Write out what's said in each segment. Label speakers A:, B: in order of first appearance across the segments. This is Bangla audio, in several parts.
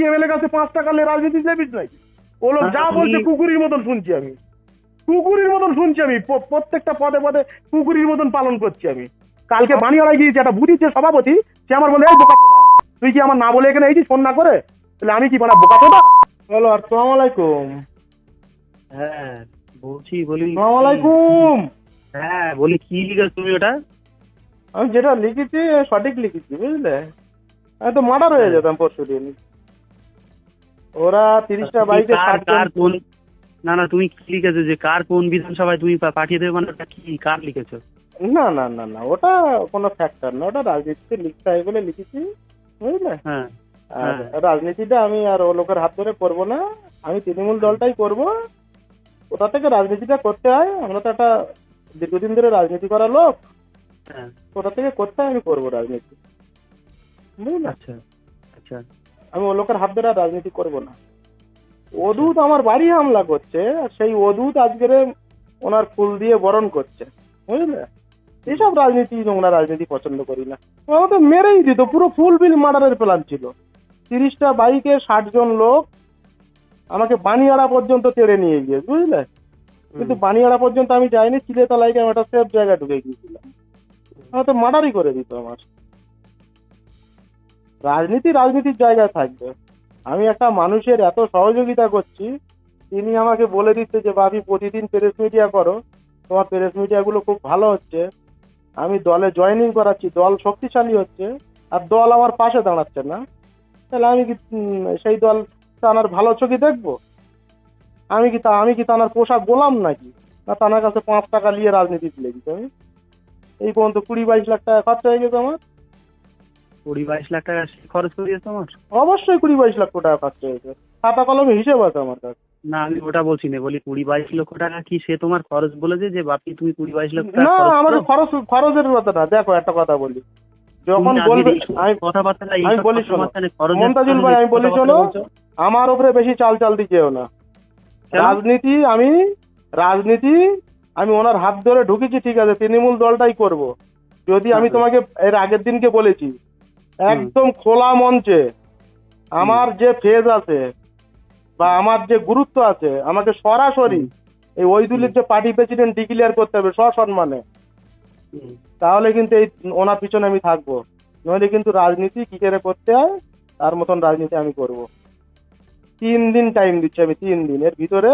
A: এমএলএ কাছে পাঁচ টাকা নিয়ে রাজনীতি নাকি ও লোক যা বলছে কুকুরের মতন শুনছি আমি। কুকুরের মতন শুনছি আমি। প্রত্যেকটা পদে পদে কুকুরের মতন পালন করছি আমি। কালকে বানিয়ালায় গিয়েছে একটা যে সভাপতি সে আমার বলে এই বোকা তুই কি আমার না বলে এখানে এই ফোন না করে? তাহলে আমি কি মানে বোকা চোদা হ্যালো আসসালামু আলাইকুম।
B: হ্যাঁ বলছি বলি
A: আসসালামু আলাইকুম।
B: হ্যাঁ বলি কি লিখেছ তুমি ওটা?
A: আমি যেটা লিখেছি সঠিক লিখেছি বুঝলে? আমি তো মার্ডার হয়ে যেতাম পরশু দিন ওরা তিরিশটা বাইকে
B: কার কোন না না তুমি কি লিখেছো যে কার কোন বিধানসভায় তুমি পাঠিয়ে দেবে মানে কি? কার লিখেছো?
A: না না না না ওটা কোনো ফ্যাক্টর না ওটা রাজনীতিতে লিখতে হয় বলে লিখেছি বুঝলে?
B: হ্যাঁ
A: আর
B: হ্যাঁ।
A: রাজনীতিটা আমি আর ও লোকের হাত ধরে করব না আমি তৃণমূল দলটাই করব। ওটা থেকে রাজনীতিটা করতে হয় আমরা তো একটা দীর্ঘদিন ধরে রাজনীতি করা লোক।
B: হ্যাঁ।
A: ওটা থেকে করতে হয় আমি করব রাজনীতি। বুঝলে?
B: আচ্ছা আচ্ছা।
A: আমি ও লোকের হাত ধরে রাজনীতি করব না। অদূত আমার বাড়ি হামলা করছে আর সেই অদূত আজকের ওনার ফুল দিয়ে বরণ করছে বুঝলে? এইসব রাজনীতি নোংরা রাজনীতি পছন্দ করি না। তো মেরেই দিত পুরো ফুল বিল মার্ডারের প্ল্যান ছিল। তিরিশটা বাইকে ষাট জন লোক আমাকে বানিয়াড়া পর্যন্ত তেড়ে নিয়ে গিয়ে বুঝলে? কিন্তু বানিয়াড়া পর্যন্ত আমি যাইনি চিলেতলায় আমি একটা সেফ জায়গায় ঢুকে গিয়েছিলাম। আমার তো মার্ডারই করে দিত আমার। রাজনীতি রাজনীতির জায়গায় থাকবে। আমি একটা মানুষের এত সহযোগিতা করছি, তিনি আমাকে বলে দিচ্ছে যে বাপি প্রতিদিন প্রেস মিডিয়া করো। তোমার প্রেস মিডিয়াগুলো খুব ভালো হচ্ছে। আমি দলে জয়েনিং করাচ্ছি, দল শক্তিশালী হচ্ছে, আর দল আমার পাশে দাঁড়াচ্ছে না। তাহলে আমি কি সেই দল তানার ভালো চোখে দেখব? আমি কি তা, আমি কি তানার পোশাক গোলাম নাকি? না তানার কাছে পাঁচ টাকা নিয়ে রাজনীতি লেগেছি আমি? এই পর্যন্ত কুড়ি বাইশ লাখ টাকা খরচা হয়ে গেছে আমার।
B: কুড়ি বাইশ লাখ টাকা খরচ তোমার?
A: অবশ্যই কুড়ি বাইশ লক্ষ টাকা খরচা হয়েছে। খাতা কলমে হিসেব আছে আমার কাছে।
B: না আমি ওটা বলছি না বলি কুড়ি বাইশ লক্ষ টাকা কি সে তোমার খরচ বলেছে যে বাপি তুমি কুড়ি বাইশ লক্ষ টাকা
A: না
B: খরচ
A: আমাদের খরচ খরচের কথা না দেখো একটা কথা বলি। যখন বলবে আমি
B: কথাবার্তা
A: আমি বলি শোনো। মমতাজুল ভাই আমি বলি শোনো আমার উপরে বেশি চাল চাল দিচ্ছেও না। রাজনীতি আমি রাজনীতি আমি ওনার হাত ধরে ঢুকেছি ঠিক আছে তৃণমূল দলটাই করব। যদি আমি তোমাকে এর আগের দিনকে বলেছি একদম খোলা মঞ্চে। আমার যে ফেজ আছে বা আমার যে গুরুত্ব আছে আমাকে সরাসরি। এই ওইদুলের যে পার্টি প্রেসিডেন্ট ডিক্লিয়ার করতে হবে সসম্মানে। তাহলে কিন্তু এই ওনার পিছনে আমি থাকব। নইলে কিন্তু রাজনীতি কি করে করতে হয় তার মতন রাজনীতি আমি করব। তিন দিন টাইম দিচ্ছি আমি তিন দিন। এর ভিতরে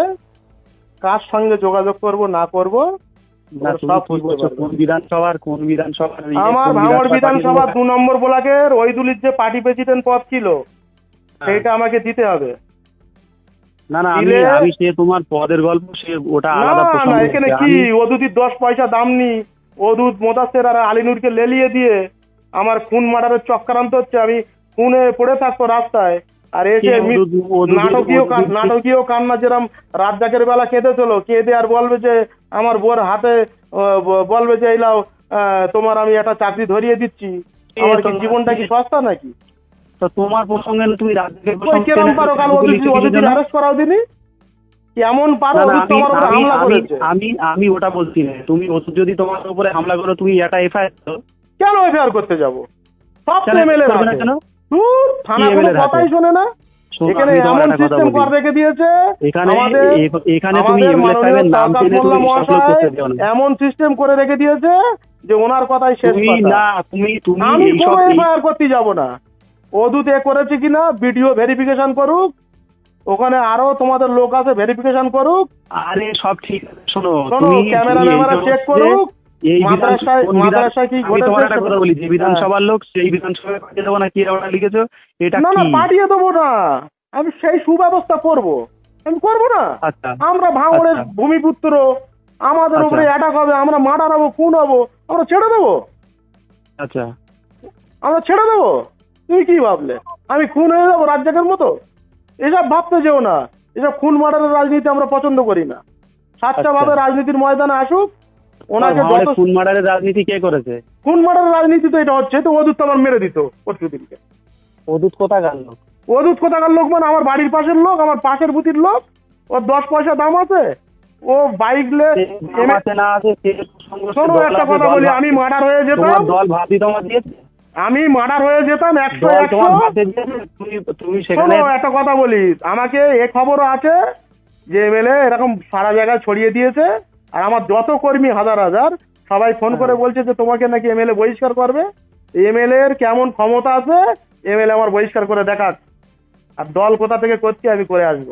A: কার সঙ্গে যোগাযোগ করব না করব
B: কোন বিধানসভার কোন বিধানসভার ইয়ে,
A: আমার ভাঙড় বিধানসভা দু নম্বর ব্লকের ওইদুলির যে পার্টি প্রেসিডেন্ট পদ ছিল সেইটা আমাকে দিতে হবে।
B: না না আমি আমি সে তোমার পদের গল্প সে ওটা আলাদা প্রসঙ্গ।
A: এখানে কি? ওদুদির দশ পয়সা দাম নি ওদুদ মোদাসের আর আলিনুরকে লেলিয়ে দিয়ে আমার খুন মার্ডারের চক্রান্ত হচ্ছে। আমি খুনে পড়ে থাকতো রাস্তায়। আর এসে নাটকীয় নাটকীয় কান্না যেরম রাজ্জাকের বেলা কেঁদে চলো কেঁদে আর বলবে যে আমার বোর হাতে বলবে যে এইলাও তোমার আমি একটা চাকরি ধরিয়ে দিচ্ছি। আমার কি জীবনটা কি সস্তা নাকি?
B: তো তোমার প্রসঙ্গে তুমি
A: কেরম পারো কাল?
B: জানো?
A: অ্যারেস্ট করাও দিনি? কেমন পারো তোমার উপরে হামলা করেছে?
B: আমি আমি ওটা বলছি না। তুমি ওষুধ যদি তোমার উপরে হামলা করো তুমি একটা এফআইআর
A: কেন এফআইআর করতে যাব? সব এমএলএ থানা কোনো কথাই? শোনে না। এখানে এমন সিস্টেম। করে রেখে দিয়েছে?
B: এখানে এখানে তুমি এমএলএ সাহেবের নাম টেনে তুমি
A: মোল্লা
B: করতে দিও। না
A: এমন সিস্টেম করে রেখে দিয়েছে যে ওনার কথাই শেষ
B: তুমি
A: কথা
B: না তুমি তুমি
A: আমি কোনো এফআইআর করতে যাব না। অদূত এ করেছে কিনা ভিডিও ভেরিফিকেশন করুক। ওখানে আরও তোমাদের লোক আছে ভেরিফিকেশন করুক।
B: আরে সব ঠিক আছে শোনো
A: শোনো
B: তুমি
A: ক্যামেরা
B: তুমি
A: ম্যামেরা চেক করুক।
B: এই
A: মাদ্রাসায়- কি
B: আমি তোমার একটা কথা বলি যে। বিধানসভার লোক সেই বিধানসভায় পাঠিয়ে দেবো না কি লিখেছো? এটা
A: না না পাঠিয়ে দেবো না। আমি সেই সুব্যবস্থা করব। আমি করব না।
B: আচ্ছা
A: আমরা ভাঙড়ের
B: আচ্ছা।
A: ভূমিপুত্র আমাদের
B: আচ্ছা।
A: উপরে অ্যাটাক হবে আমরা মার্ডার হব খুন হব আমরা ছেড়ে দেবো।
B: আচ্ছা।
A: আমরা ছেড়ে দেবো? তুই কি ভাবলে? আমি খুন হয়ে যাব রাজ্জাকের মতো? এসব ভাবতে যেও না। এসব খুন মার্ডারের রাজনীতি আমরা পছন্দ করি না। সাতটা। ভাবে রাজনীতির ময়দানে আসুক ওনাকে
B: খুন মার্ডারের রাজনীতি কে করেছে?
A: খুন মার্ডারের রাজনীতি তো এটা হচ্ছে তো ওদুত তো আমার মেরে দিত পরশু দিনকে
B: অদূত
A: কোথাকার লোক মানে আমার বাড়ির পাশের লোক আমার পাশের বুতির লোক ওর দশ পয়সা দাম আছে ও বাইক লে শোনো একটা কথা বলি আমি মার্ডার হয়ে যেতাম।
B: দল ভাবি তোমার দিয়েছে।
A: আমি মার্ডার হয়ে যেতাম একশো একশো। একটা কথা বলি আমাকে এ খবরও আছে যে এমএলএ এরকম সারা জায়গায় ছড়িয়ে দিয়েছে। আর আমার যত কর্মী হাজার হাজার সবাই ফোন করে বলছে যে তোমাকে নাকি এমএলএ বহিষ্কার করবে। এমএলএ এর কেমন ক্ষমতা আছে এমএলএ আমার বহিষ্কার করে দেখাক। আর দল কোথা থেকে করছি আমি করে আসব।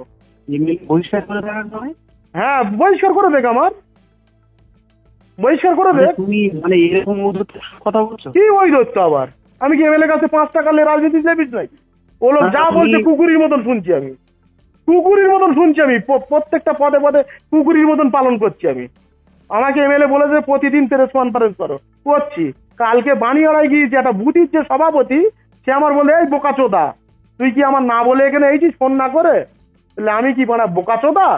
B: বহিষ্কার করে দেওয়ার নয়
A: হ্যাঁ বহিষ্কার করে দেখ আমার। বহিষ্কার করে
B: মানে
A: দেখ।
B: তুমি মানে এরকম কথা বলছো?
A: কি ওই দত্ত আবার? আমি কি এমএলএ কাছে পাঁচ টাকা নিয়ে রাজনীতি চেপিস নাকি? ও লোক যা বলছে কুকুরের মতন শুনছি আমি। কুকুরের মতন শুনছি আমি। প্রত্যেকটা পদে পদে কুকুরের মতন পালন করছি আমি। আমাকে এমএলএ বলেছে, প্রতিদিন প্রেস কনফারেন্স করো। করছি। কালকে বানিয়াড়ায় গিয়েছি একটা বুথির যে সভাপতি, সে আমার বলে এই বোকাচোদা তুই কি আমার না বলে এখানে এইছিস ফোন না করে? তাহলে আমি কি বড়া বোকাচোদা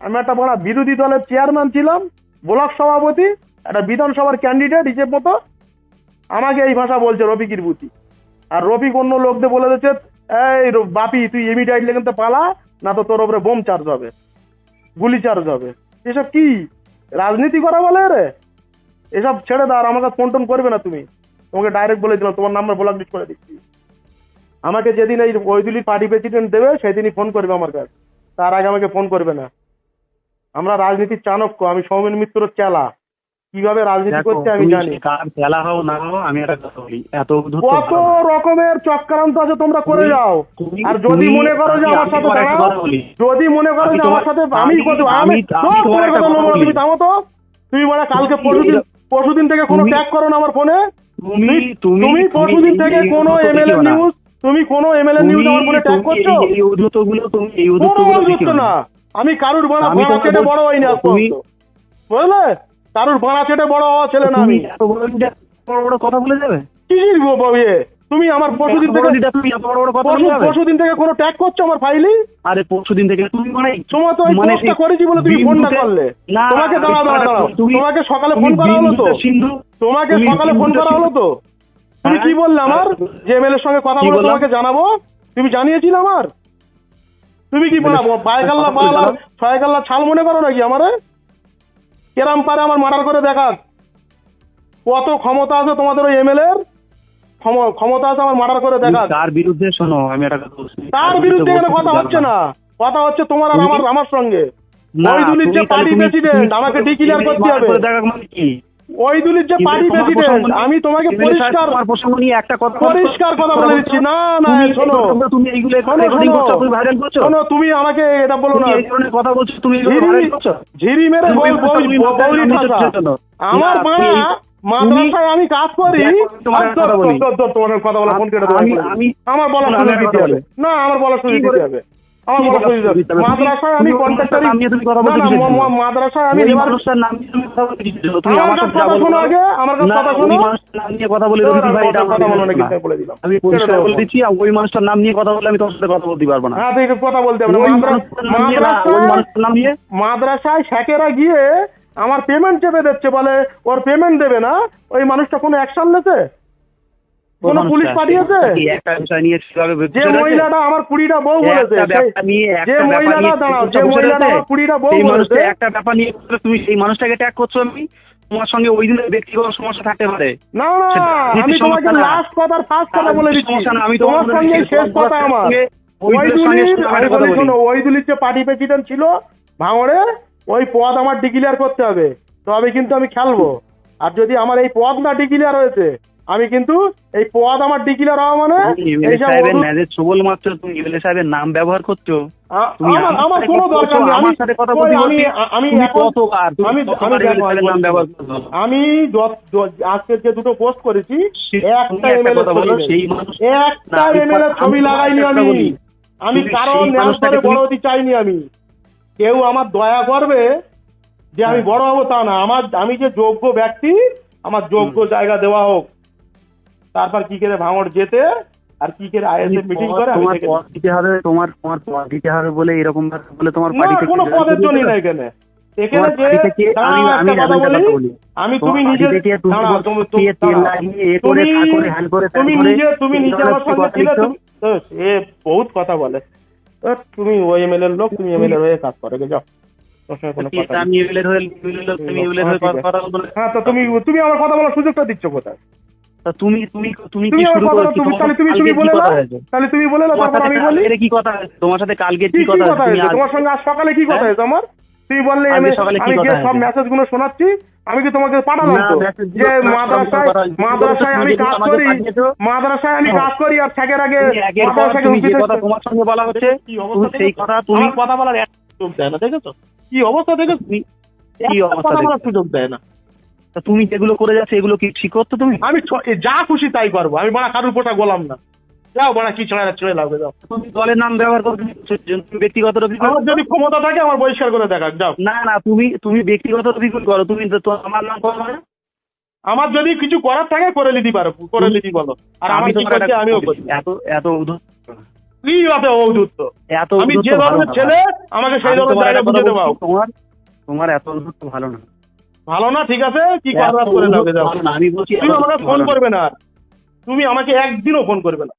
A: আমি একটা বড়া বিরোধী দলের চেয়ারম্যান ছিলাম, ব্লক সভাপতি, একটা বিধানসভার ক্যান্ডিডেট হিসেব মতো। আমাকে এই ভাষা বলছে রফিকির বুতি আর রফিক অন্য লোকদের বলে দিচ্ছে, এই বাপি, তুই ইমিডিয়েট লেগে পালা না তো তোর ওপরে বোম চার্জ হবে, গুলি চার্জ হবে। এসব কি? রাজনীতি করা বলে রে? এসব ছেড়ে দাও আর আমাকে ফোন টোন করবে না তুমি। তোমাকে ডাইরেক্ট বলে দিলাম, তোমার নাম্বার ব্লক লিস্ট করে দিচ্ছি। আমাকে যেদিন এই ওইদুলি পার্টি প্রেসিডেন্ট দেবে, সেদিনই ফোন করবে আমার কাছে। তার আগে আমাকে ফোন করবে না। আমরা রাজনীতির চাণক্য, আমি সৌমেন মিত্রর চেলা। কীভাবে রাজনীতি করছে আমি জানি।
B: খেলা হও না হও আমি একটা কথা বলি। এত
A: কত রকমের চক্রান্ত আছে তোমরা করে যাও। আর যদি মনে করো যে আমার সাথে দাঁড়াও যদি মনে করো যে আমার সাথে আমি
B: আমি-
A: তুমি থামো তো। তুমি বলে কালকে পরশুদিন পরশুদিন থেকে কোনো ট্যাগ করো না আমার ফোনে।
B: তুমি তুমি
A: পরশুদিন থেকে কোনো এমএলএ। নিউজ তুমি কোনো এমএলএ নিউজ আমার ফোনে ট্যাগ করছ?
B: এই- উদ্ধতগুলো তুমি এই উদ্ধতগুলো
A: না। আমি কারুর বাড়া বাড়া হইনি বুঝলে? কারুর বাড়া চেটে বড় হওয়া ছেলে না আমি।
B: বড় বড় কথা বলে যাবে?
A: ইয়ে তুমি আমার পরশুদিন থেকে
B: তুমি এত বড় বড় কথা বলে
A: পরশু
B: যাবে?
A: পরশুদিন থেকে কোনো ট্যাগ করছ আমার ফাইলি
B: আরে পরশুদিন থেকে তুমি মানে
A: তোমার তো
B: মানে
A: করেছি বলে তুমি ফোন না করলে। তোমাকে দাঁড়া দাঁড়া
B: তুমি-
A: তোমাকে সকালে ফোন করা হলো তো।
B: সিন্ধু
A: তোমাকে সকালে ফোন করা হলো তো। তুমি
B: হ্যাঁ?
A: কি বললে আমার? যে এমএলএর সঙ্গে কথা বলে তোমাকে জানাব? তুমি জানিয়েছিলে আমার? তুমি কি বলা
B: মানে
A: বায়কাল্লা বাল আর ছয়কাল্লা ছাল মনে করো নাকি আমারে? কেরাম পারে আমার মার্ডার করে দেখাক কত ক্ষমতা আছে তোমাদের ওই এমএলএ এর ক্ষমতা আছে আমার মার্ডার করে দেখাক
B: তার বিরুদ্ধে শোনো আমি একটা কথা বলছি।
A: তার বিরুদ্ধে এখানে কথা হচ্ছে না। কথা হচ্ছে তোমার আর আমার আমার সঙ্গে। মহিদুলের যে পার্টি প্রেসিডেন্ট আমাকে ডিক্লিয়ার করতে হবে।
B: দেখাক মানে কি?
A: ওই দুলির যে পার্টি প্রেসিডেন্ট আমি তোমাকে পরিষ্কার
B: প্রসঙ্গ নিয়ে একটা কথা
A: পরিষ্কার কথা বলে দিচ্ছি। না না শোনো।
B: তুমি এইগুলো রেকর্ডিং করছ তুমি ভাইরাল করছ?
A: শোনো তুমি আমাকে এটা বলো না।
B: এই ধরনের কথা বলছো তুমি
A: ঝিরি
B: ভাইরাল করছ?
A: ঝিরি মেরে বল বল-। আমার বাড়া মাদ্রাসায় আমি কাজ করি।
B: তোমার কথা বলি।
A: তোমার কথা বলা ফোন কেটে
B: আমি-
A: আমার বলা
B: শুনে
A: দিতে হবে। না আমার বলা শুনে দিতে হবে। আমার? মাদ্রাসায় আমি কন্ট্রাক্টারি আমি
B: ওই মানুষটার নাম নিয়ে কথা বলতে দিচ্ছ
A: আমার
B: আমার
A: কাছে
B: সাথে
A: কথা শোনো আগে, আমার কথা শোনো।
B: নাম নিয়ে কথা বলে দিচ্ছি ভাই, এটা
A: কথা বলো না
B: বিরুদ্ধে
A: কিন্তু
B: না।
A: বলে দিলাম।
B: আমি পরিষ্কার বলে দিচ্ছি ওই মানুষটার নাম নিয়ে কথা বললে আমি তোমার সাথে কথা বলতে পারব না।
A: হ্যাঁ তুই কথা বলতে
B: ওই
A: মাদ্রাসায়
B: মানুষটার নাম নিয়ে
A: মাদ্রাসায় শেখেরা গিয়ে আমার পেমেন্ট চেপে দিচ্ছে বলে ওর পেমেন্ট দেবে না? ওই মানুষটা কোনো অ্যাকশন নেছে? কোনো পুলিশ পাঠিয়েছে?
B: একটা বিষয় নিয়ে
A: যে মহিলাটা আমার কুড়িটা বউ বলেছে যে মহিলাটা দাঁড়াও যে মহিলাটা আমার কুড়িটা বউ বলেছে
B: একটা ব্যাপার নিয়ে তুমি সেই মানুষটাকে ট্যাগ করছ আমি? তোমার সঙ্গে ওই দিনের ব্যক্তিগত সমস্যা থাকতে পারে।
A: না আমি তোমাকে লাস্ট কথার ফার্স্ট কথা বলে দিচ্ছি।
B: আমি
A: তোমার সঙ্গে শেষ কথা আমার। যে পার্টি প্রেসিডেন্ট ছিল ভাঙড়ে ওই পদ আমার ডিক্লিয়ার করতে হবে। তবে কিন্তু আমি খেলব। আর যদি আমার এই পদ না ডিক্লিয়ার হয়েছে আমি কিন্তু এই পদ আমার মানে অদূর-
B: ম্যাজের ছবল মাত্র তুমি সাহেবের নাম ব্যবহার করছ?
A: আমার
B: আমার
A: আমার
B: সাথে
A: কোনো দরকার নেই। আমি
B: সাথে কথা বলছি। কতবার নাম ব্যবহার
A: আজকে যে দুটো পোস্ট করেছি একটা এমএলএ
B: সেই মানুষ
A: একটা এমএলএ ছবি লাগাইনি আমি। আমি
B: তুমি
A: কারও
B: সেই
A: ন্যাস
B: মানুষটাকে
A: করে
B: তুমি-
A: বড় হতে চাইনি আমি। কেউ আমার দয়া করবে যে আমি
B: হ্যাঁ।
A: বড় হব তা না। আমার আমি যে যোগ্য ব্যক্তি আমার যোগ্য জায়গা দেওয়া হোক। তারপর কি করে ভাঙড় যেতে আর কি করে আইএসএ মিটিং করে
B: তোমার পদ দিতে হবে তোমার তোমার পদ দিতে হবে বলে এরকম ভাবে বলে তোমার পার্টি
A: কোনো পদের জন্য না এখানে। এখানে যে
B: আমি- আমি
A: কথা বলি। আমি তুমি নিজে
B: তুমি
A: নিজে তুমি নিজে আমার সঙ্গে ছিলে? তুমি এ বহুত কথা বলে। তুমি ওই এমএলএর লোক তুমি এমএলএ হয়ে কাজ করো যাও
B: এমএলএ হয়ে এমএলএ তুমি
A: আমার কথা বলার সুযোগটা দিচ্ছ কোথায়?
B: তুমি তুমি তুমি
A: তুমি
B: কি শুরু করেছ
A: তাহলে তুমি
B: কি
A: বলে
B: হয়েছে?
A: তাহলে তুমি বলে
B: তোমার
A: তারপর আমি বলি।
B: কি কথা তোমার সাথে কালকে
A: কি
B: কথা তুমি
A: তোমার সঙ্গে আজ সকালে কি কথা
B: হ্যাঁ?
A: হয়েছে আমার তুমি বললে আমি যে সব মেসেজগুলো শোনাচ্ছি আমি কি তোমাকে পাঠালাম তো? যে মাদ্রাসায় মাদ্রাসায় আমি কাজ করি মাদ্রাসায় আমি
B: হ্যাঁ।
A: কাজ করি আর আগে
B: তুমি
A: মাদ্রাসাকে
B: তুমি যে কথা তোমার সঙ্গে বলা হচ্ছে তুমি
A: অবস্থা
B: সেই কথা তুমি
A: কথা বলার সুযোগ দেয় না দেখেছ? কি অবস্থা দেখেছ?
B: তুমি কি অবস্থা
A: বলার সুযোগ দেয় না।
B: তা তুমি যেগুলো করে যাচ্ছ এগুলো কি ঠিক করতো তুমি?
A: আমি যা খুশি তাই করব। আমি বাড়া কারুর পোটা গোলাম না। যাও বাড়া কি ছেড়ে ছেড়ে লাগবে যাও।
B: তুমি দলের নাম ব্যবহার করো ব্যক্তিগত
A: আমার যদি ক্ষমতা থাকে আমার বহিষ্কার করে দেখাক যাও।
B: না না তুমি তুমি ব্যক্তিগত অভিযোগ করো তুমি তো আমার নাম করো না।
A: আমার যদি কিছু করার থাকে করে নিতে পারো করে নিতে বলো। আর আমার কি
B: তোমার
A: আমিও করি
B: এত এত উদ্ধত
A: কি
B: এত
A: আমি যে ধরনের ছেলে আমাকে সেই
B: আমি
A: ধরনের
B: তোমার
A: জায়গা বুঝে
B: তোমার তোমার এত উদ্ধত ভালো না।
A: ভালো না ঠিক আছে? কি করার করে
B: আমি বলছি
A: তুমি আমাকে ফোন করবে না। তুমি আমাকে একদিনও ফোন করবে না।